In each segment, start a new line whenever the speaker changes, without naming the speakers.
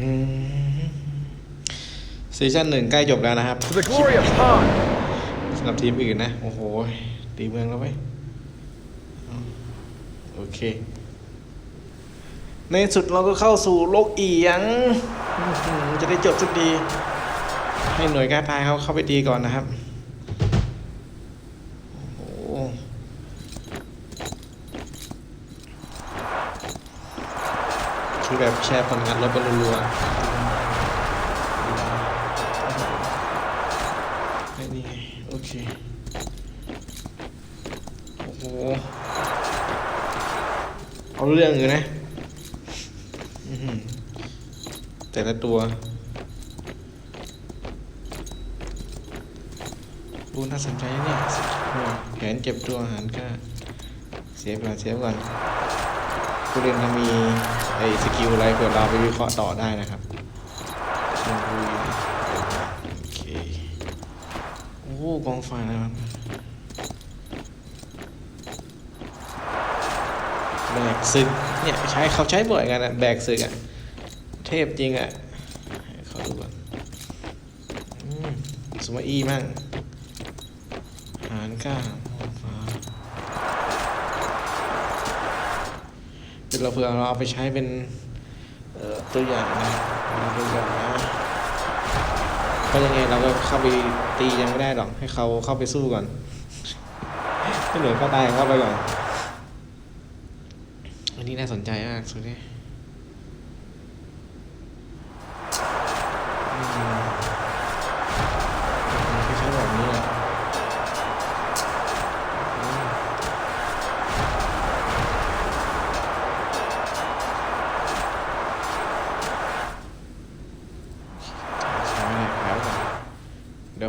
อืมซีซั่นหนึ่งใกล้จบแล้วนะครับ
For the glory of Han!
สำหรับทีมอื่นนะ โอ้โห ตีเมืองแล้วไหมโอเค ในสุดเราก็เข้าสู่โลกเอียงอื้อหือจะได้จบสักทีให้หน่วยกล้าตายเขาเข้าไปตีก่อนนะครับ โอ้โห คือแบบแชร์ผลงานรถกันรัวๆไอ้นี่ไงโอเค โอ้โห เอาเรื่องอยู่นะอื้อหือแต่ละตัวดูน่าสนใจนะเนี่ยแผนเก็บตัวอาหารก็เสียก่อนเสียก่อน ผู้เล่นเขามีไอ้สกิลอะไรเผื่อเราไปวิเคราะห์ต่อได้นะครับโอเคโอ้โหกองไฟนะครับแบกศึกเนี่ยใช้เขาใช้บ่อยกันอะแบกศึกอะเทพจริงอะเขาดูก่อนสมัยอีมั่งหารก้า เราเผื่อเราเอาไปใช้เป็นตัวอย่างนะตัวอย่างนะเพราะยังไงเราก็เข้าไปตียังไม่ได้หรอก ให้เขาเข้าไปสู้ก่อนให้หน่วยก็ตายเข้าไปก่อนอันนี้น่าสนใจมากสุดเลย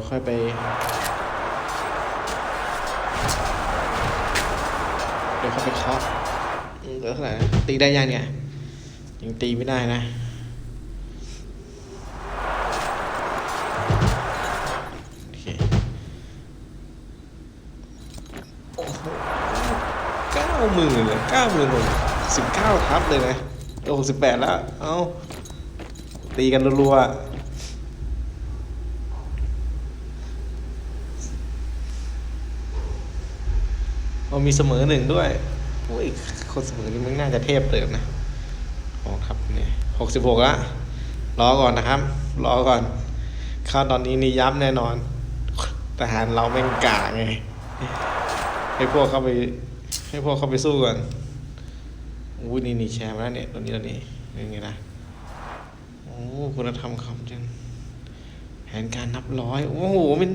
ค่อยไปเดี๋ยวค่อยไปเคาะเหลือเท่าไหร่ตีได้ยังเนี่ยยังตีไม่ได้นะเคโอ้โหเก้าหมื่นเลยเก้าหมื่นสิบเก้าทับเลยนะโอ้สิบแปดแล้ว เอ้าตีกันรัวๆ เอามีเสมอหนึ่งด้วยโอ้ยคนเสมอนี่มันน่าจะเทพเติมนะโอ้ครับเนี่ยหกสิบหกละรอก่อนนะครับ รอก่อนข้าตอนนี้นี่ยับแน่นอนทหารเราแม่งกาไงให้พวกเข้าไป ให้พวกเข้าไปสู้ก่อนอู้นี่นี่แชร์มาแล้วเนี่ยตัวนี้ตัวนี้ยังไงนะโอ้คุณธรรมคำจังแผนการนับร้อย โอ้โหมัน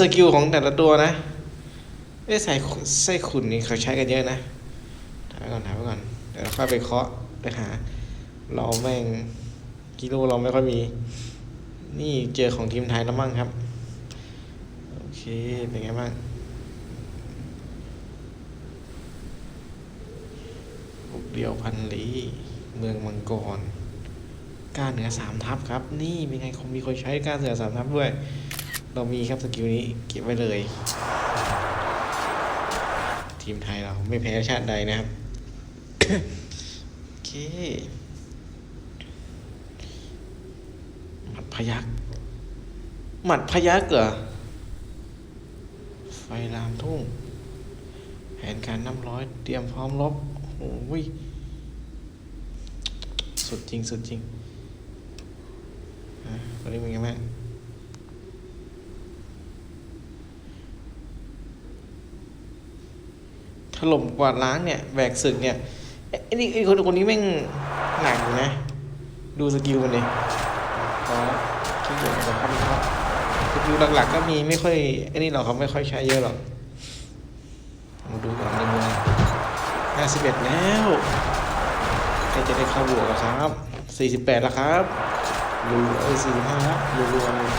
สกิลของแต่ละตัวนะ เอ้ยใส่ใส่ขุนนี่เขาใช้กันเยอะนะถ่ายไว้ก่อนถ่ายไว้ก่อน เดี๋ยวเราค่อยไปเคาะไปหา เราแม่งกิโลเราไม่ค่อยมี นี่เจอของทีมไทยแล้วมั่งครับ โอเค เป็นไงบ้างบุกเดียวพันลีเมืองมังกรก้าเหนือสามทัพครับ นี่เป็นไงคงมีคนใช้ก้าเหนือสามทัพด้วย เรามีครับสกิลนี้เก็บไว้เลย ทีมไทยเราไม่แพ้ชาติใดนะครับ โอเคหมัดพยักหมัดพยักเหรอไฟลามทุ่ง แผนการน้ำร้อยเตรียมพร้อมรบโอ้ยสุดจริง สุดจริงอะวันนี้เป็นไงบ้าง ถล่มกวาดล้างเนี่ยแบกศึกเนี่ยเอ้ไอ้นี่ไอ้คนคนนี้แม่งหนักอยู่นะ ดูสกิลมันดิพอแล้วขี้เกียจจะทำเขาสกิลหลักๆก็มีไม่ค่อยไอ้นี่เราเขาไม่ค่อยใช้เยอะหรอกมาดูก่อนในเมืองห้าสิบเอ็ดแล้วใกล้จะได้เข้าบวกแล้วครับสี่สิบแปดแล้วครับรูเอ้ยสี่สิบห้าแล้วรัวๆเลย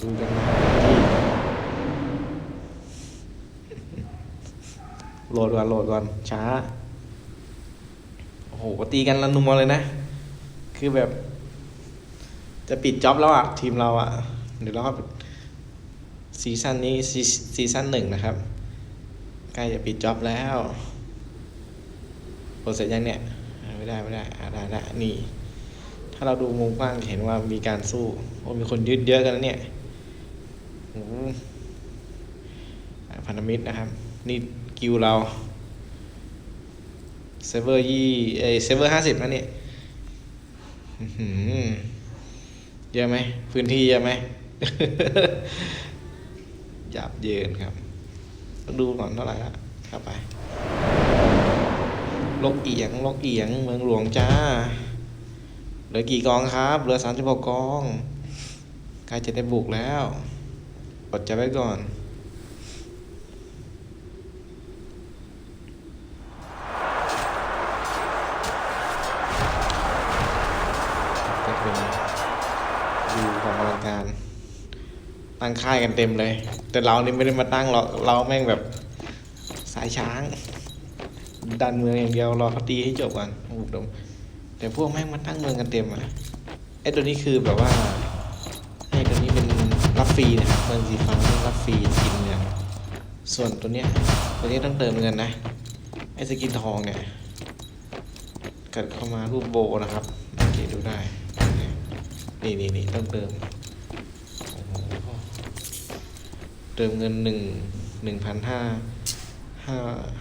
ดูกันนะที่ โหลดก่อนโหลดก่อนช้า โอ้โหตีกันระนัวเลยนะ คือแบบ จะปิดจ็อบแล้วอะทีมเราอะเดี๋ยวเราก็ซีซั่นนี้ซีซีซั่นหนึ่งนะครับ ใกล้จะปิดจ็อบแล้วโปรเซสยังเนี่ย ไม่ได้ไม่ได้อ่าได้ได้นี่ ถ้าเราดูมุมกว้างเห็นว่ามีการสู้โอ้มีคนยืดเยอะกันแล้วเนี่ยโอ้โหพันธมิตรนะครับ นี่ กิวเราเซิร์ฟเวอร์ยี่เอเซิร์ฟเวอร์ห้าสิบนะเนี่ยเยอะไหมพื้นที่เยอะไหมหยาบเยินครับ ดูก่อนเท่าไหร่ละเข้าไป ลกเอียง ลกเอียง เมืองหลวงจ้า เหลือกี่กองครับ เหลือสามสิบหกกอง ใกล้จะได้บุกแล้ว อดใจไว้ก่อน เป็นดูความอลังการ ตั้งค่ายกันเต็มเลย แต่เรานี่ไม่ได้มาตั้งหรอกเราแม่งแบบสายช้าง ดันเมืองอย่างเดียวรอเขาตีให้จบก่อนโอ้โหดมแต่พวกแม่งมาตั้งเมืองกันเต็มอะไอ้ตัวนี้คือแบบว่าไอ้ตัวนี้เป็นรับฟรีนะครับเมืองสีฟ้ารับฟรีกินเนี่ยส่วนตัวเนี้ยตัวนี้ต้องเติมเงินนะไอ้สกินทองเนี่ยเกิดเข้ามารูปโบนะครับโอเคดูได้ นี่นี่นี่ต้องเติมเติมเงินหนึ่งหนึ่งพันห้าห้า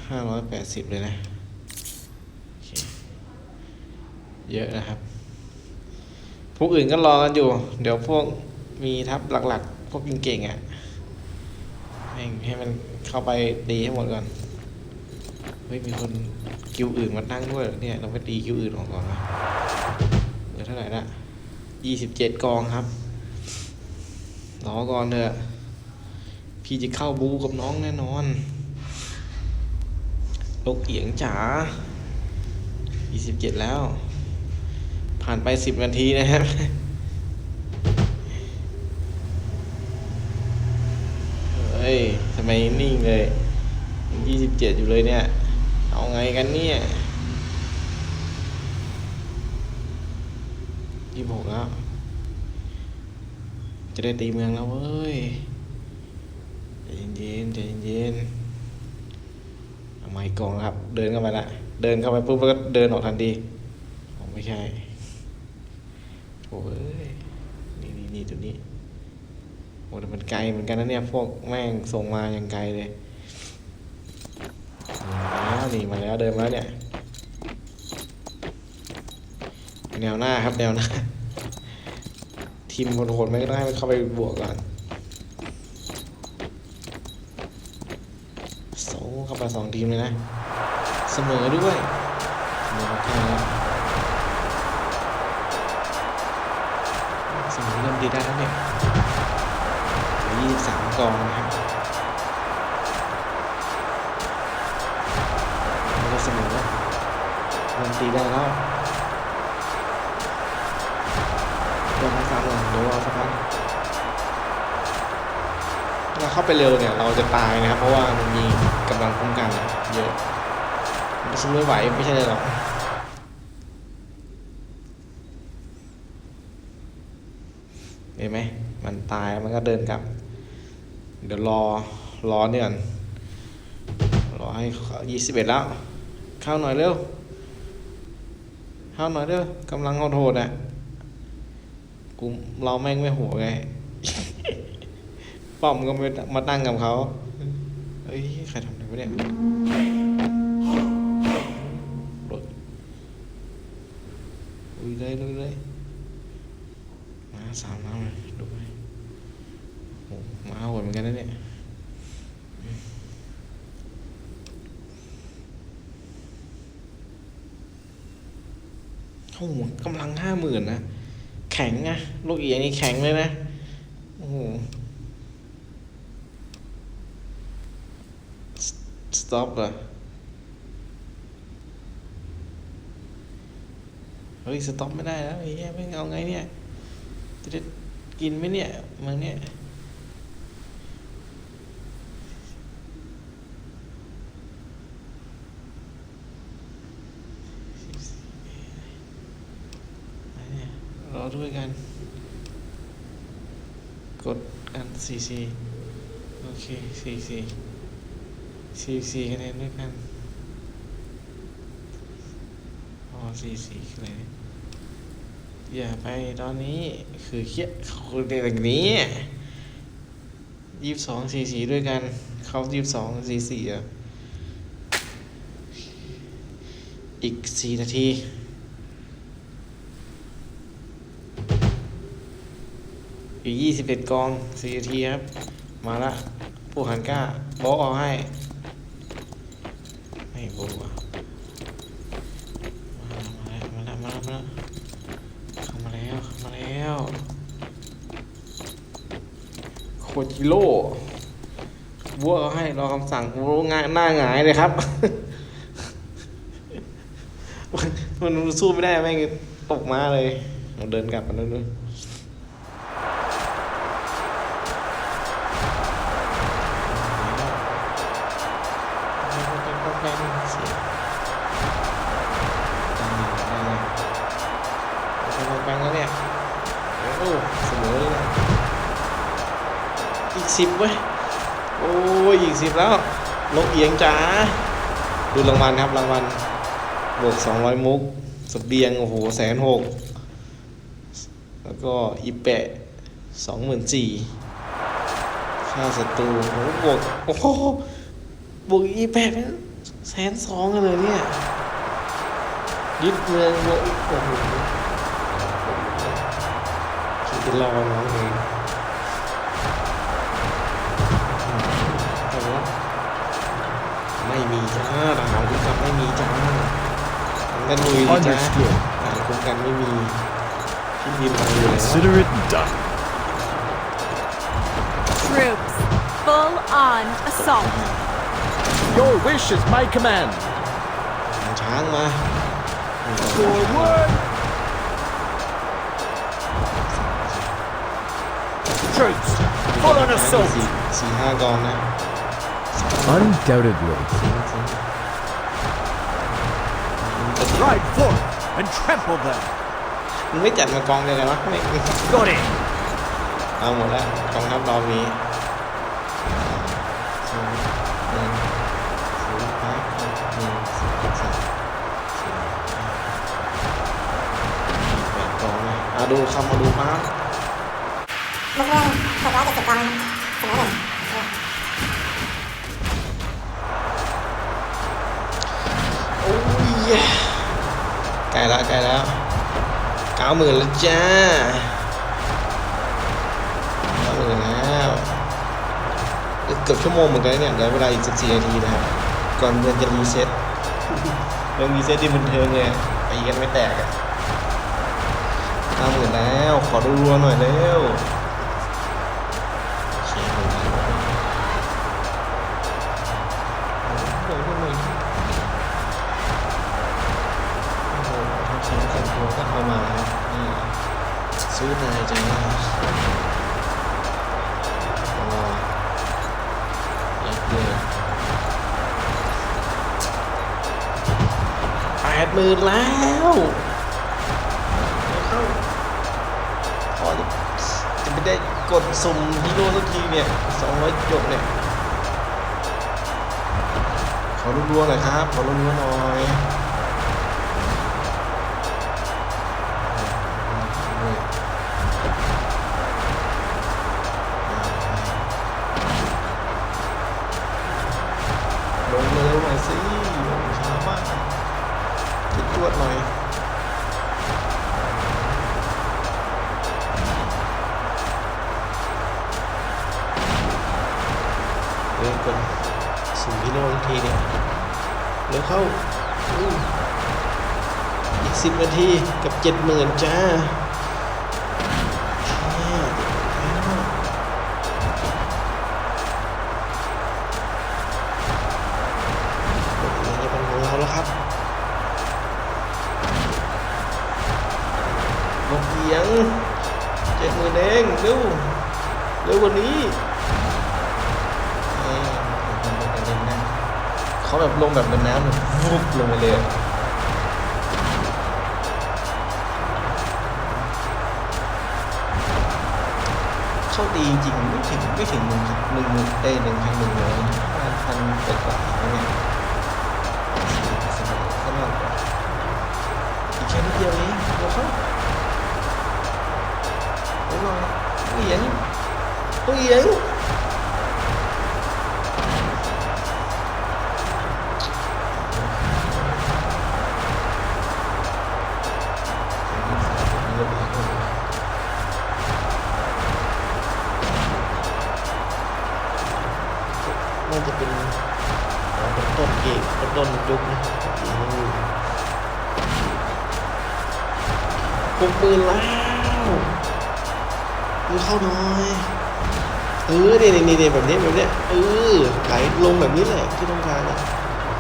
ห้าร้อยแปดสิบเลยนะ เยอะนะครับ พวกอื่นก็รอกันอยู่ เดี๋ยวพวกมีทัพหลักๆ พวกเก่งๆอะให้ให้มันเข้าไปตีให้หมดก่อน เฮ้ย มีคนคิวอื่นมาตั้งด้วยเหรอเนี่ย เราไปตีคิวอื่นออกก่อนนะเหลือเท่าไหร่ละ ยี่สิบเจ็ดกองครับรอก่อนเถอะพี่จะเข้าบูกับน้องแน่นอนลกเอียงจ๋า27แล้ว ผ่านไป10นาทีนะครับเฮ้ยทำไมนิ่งเลยยัง27อยู่เลยเนี่ย เอาไงกันเนี่ย 26แล้ว จะได้ตีเมืองแล้วเว้ยใจเย็นๆใจเย็นๆเอาไม้กองครับ เดินเข้าไปละเดินเข้าไปปุ๊บแล้วก็เดินออกทันทีผมไม่ใช่โอ้ยนี่นี่นี่ตัวนี้โอ้แต่มันไกลเหมือนกันนะเนี่ยพวกแม่งส่งมาอย่างไกลเลยมาแล้วนี่มาแล้วเดินมาแล้วเนี่ย แนวหน้าครับแนวหน้า ทีมโหดๆไม่ได้มันเข้าไปบวกก่อนโซ่เข้าไปสองทีมเลยนะ เสมอด้วยเสมอแล้วเสมอเริ่มดีได้แล้วเนี่ยยี่สามกองนะครับมันก็เสมอแล้วเริ่มตีได้แล้ว เดี๋ยวมาซ้ำเดี๋ยวรอสักพักเราเข้าไปเร็วเนี่ยเราจะตายนะครับ เพราะว่ามันมีกำลังคุ้มกันเยอะมันสู้ไม่ไหวไม่ใช่หรอกเห็นไหมมันตายมันก็เดินกลับ เดี๋ยวรอรอเนี่ยนรอให้ยี่สิบเอ็ดแล้ว เข้าหน่อยเร็วเข้าหน่อยเร็วกำลังโหดอะ กูเราแม่งไม่หัวไง ป้อมก็ไม่มาตั้งกับเขาเฮ้ยใครทำอะไรวะเนี่ยรถลุยเลยลุยเลยมาสามน้ำเลยดูไปโอ้มาโหดเหมือนกันนะเนี่ยโอ้โหกำลังห้าหมื่นนะ แข็งนะลูกเอียนี่แข็งเลยนะโอ้โหสต็อปเหรอเฮ้ยสต็อปไม่ได้แล้วไอ้เหี้ยไม่เอาไงเนี่ยจะได้กินไหมเนี่ยมึงเนี่ยไหนเนี่ยรอ ด้วยกัน กดกันสี่สี่โอเคสี่สี่สี่สี่คะแนนด้วยกันสี่สี่คือะไรเนี่ยอย่าไปตอนนี้คือเคียคือเด็กแบบนี้ยี่สิบสองสี่สี่ด้วยกัน เขายี่สิบสองสี่สี่อะ อีกสี่นาที อีกยี่สิบเอ็ดกองสี่นาทีครับ มาละผู้หันกล้าโบะเอาให้ไม่โบะอะมาแล้วมาแล้วมาแล้วมาแล้วเข้ามาแล้วเข้ามาแล้วโคจิโร่บัวเอาให้รอคำสั่งโว้งานหน้าหงายเลยครับมันสู้ไม่ได้แม่งตกมาเลย เราเดินกลับมาแล้วนู้ แปแล้วเนี่ย โอ้เสมอเลยนะอีกสิบเว้ย โอ้ยอีกสิบแล้วนกเอียงจ๋าดูรางวัลครับรางวัลบวกสองร้อยมุกสเบียงโอ้โหแสนหกแล้วก็อีแปะสองหมื่นสี่ค่าศัตรูโอ้โหบวกโอ้โหบวกอีแปะเป็นแสนสองกันเลยเนี่ยยึดเมืองโอ้โห คิดจะรอน้องเองแต่ว่าไม่มีจ้าทหารคุ้มกันไม่มีจ้าทางด้านลุยดิจ้า
Understood.
ทหารคุ้มกันไม่มีพี่พิมพ์มาอยู่แล้ว
Consider it done.
Troops, full on assault.
Your wish is my command.
ทางช้างมา
Forward. Troops, full on
สี่
assault.
สี่ห้ากองนะ
Undoubtedly.
จะ
Ride forth and trample them.
มึงไม่จัดมากองเดียวกันวะไม่
Got it.
เอาหมดแล้วกองทัพเรามีศูนย์หนึ่งศูนย์ห้าหนึ่งศูนย์สามสี่ห้ามีแปดกองนะอะดูคำมาดูมา
มุกเล่นหกร้อยเจ็ดสิบกองเสมอหนึ่ง
โอ้ยใกล้แล้วใกล้แล้วเก้าหมื่นแล้วจ้าเก้าหมื่นแล้วเกือบชั่วโมงเหมือนกันเนี่ยเหลือเวลาอีกสิบสี่นาทีนะครับก่อนเดือนจะรีเซ็ตเรื่องรีเซ็ตที่บันเทิงเลยตีกันไม่แตกอะเก้าหมื่นแล้ว ขอดูรัวหน่อยเร็ว ซื้อนยจ้าว้าวยับเลยแปดหมื่นแล้วพอจะจะไม่ได้กดสุ่มฮีโร่สักทีเนี่ยสองร้อยจบเนี่ย ขอรัวๆหน่อยครับ ขอรัวๆหน่อย 10นาทีกับ 70,000 จ้าลงเอียงเจ็ดหมื่นเองเร็ววกว่นี้เขาแบบลงแบบเป็นน้ำลงไปเลย โชคดีจริงไม่ถึงไม่ถึงหนึ่งหนึ่งหมื่นเอ้หนึ่งพันหนึ่งร้อยพันพันไปกว่าเนี่ยก็มากกว่าอีกแค่นิดเดียวเองนะครับไม่ลองเหรียญเหรียญ นแล้วปืนเข้าหน่อยเออเนี่ยเนี่ยเนี่ยแบบนี้แบบเนี้ยเออไหลลงแบบนี้แหละที่ต้องการอะ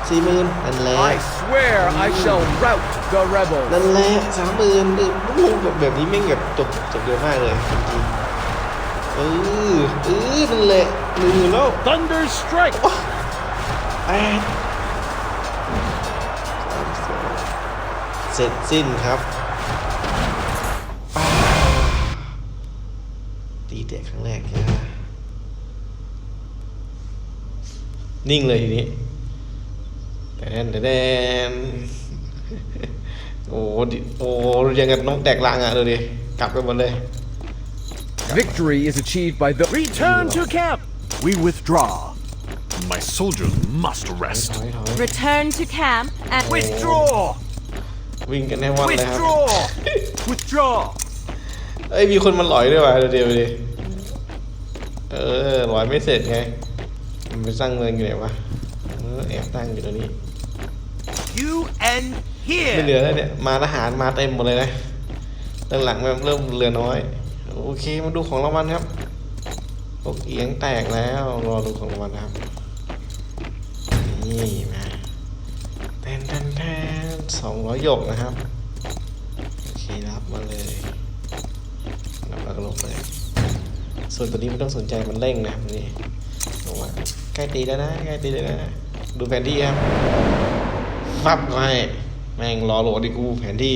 สี่หมื่นนั่นแหละ
I swear I shall rout the rebels.
นั่นแหละสามหมื่นลงแบบแบบนี้แม่งแบบจบจบเร็วมากเลยจริงๆเออเออนั่นแหละหนึ่งหมื่นแล้ว
Thunder strike.
แปดสามสองเสร็จสิ้นครับ ตีเตะครั้งแรกนะนิ่งเลยทีนี้แดนแดนโอ้ดิโอ้ยังกับน้องแตกลางอะดูดิกลับไปหมดเลย
Victory is achieved by the return to camp. We withdraw.
My soldiers must
ถ
rest.
อยถอย
Return to camp and
Withdraw.
วิ่งกันให้วันเลยครับ
Withdraw. Withdraw.
เอ้ยมีคนมาหลอยด้วยว่ะเดี๋ยวเดี๋ยวดิ เออหลอยไม่เสร็จไงมันไปสร้างเมืองอยู่ไหนวะเออแอบตั้งอยู่ตรงนี้
You end
ไม่เหลื
here.
อแล้วเนี่ยมาทหารมาเต็มหมดเลยนะด้านหลังมันเริ่มเหลือน้อย โอเคมาดูของรางวัลครับตกเอียงแตกแล้วรอดูของรางวัลครับนี่มาแทนแทนแทนสองร้อยหยกนะครับโอเครับมาเลยรับแล้วก็ลงเลย ส่วนตัวนี้ไม่ต้องสนใจมันเร่งนะนี่ลงมาใกล้ตีแล้วนะใกล้ตีแล้วนะดูแผนที่ครับฟับก็ให้แม่งรอโหลดดิกูแผนที่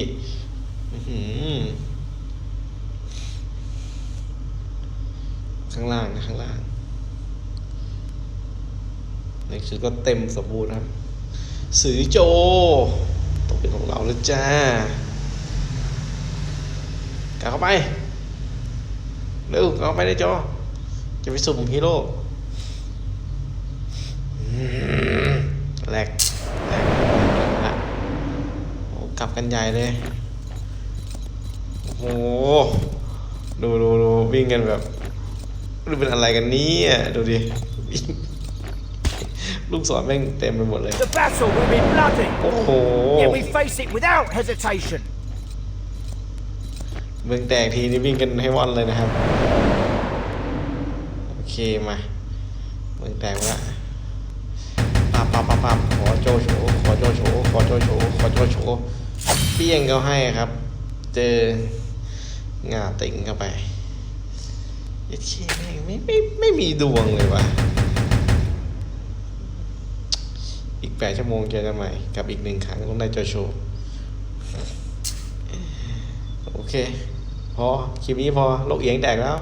ข้างล่างนะข้างล่างในคือก็เต็มสมบูรณ์ครับสือโจต้องเป็นของเราแล้วจ้า กลับเข้าไป เร็วกลับเข้าไปในจอ จะไปสุ่มฮีโร่อืมแหลกแหลกแหลกโอ้กลับกันใหญ่เลย โอ้โหดูดูดูวิ่งกันแบบดูเป็นอะไรกันเนี้ดูดิวิ่งลูกศรแม่งเต็มไปหมดเลย
The battle will be bloody.
โอ้โห
Yet we face it without hesitation.
เมืองแตกทีนี่วิ่งกันให้ว่อนเลยนะครับ โอเคมาเมืองแตกละปับปับปับปับขอโจโฉขอโจโฉขอโจโฉขอโจโฉเปี้ยงเขาให้ครับ เจองาติงเข้าไปเยัดเคแม่งไม่ไม่ไม่มีดวงเลยว่ะอีกแปดชั่วโมงเจอกันใหม่กับอีกหนึ่งครั้งต้องได้โจโฉโอเค พอคลิปนี้พอโลกเอียงแตกแล้ว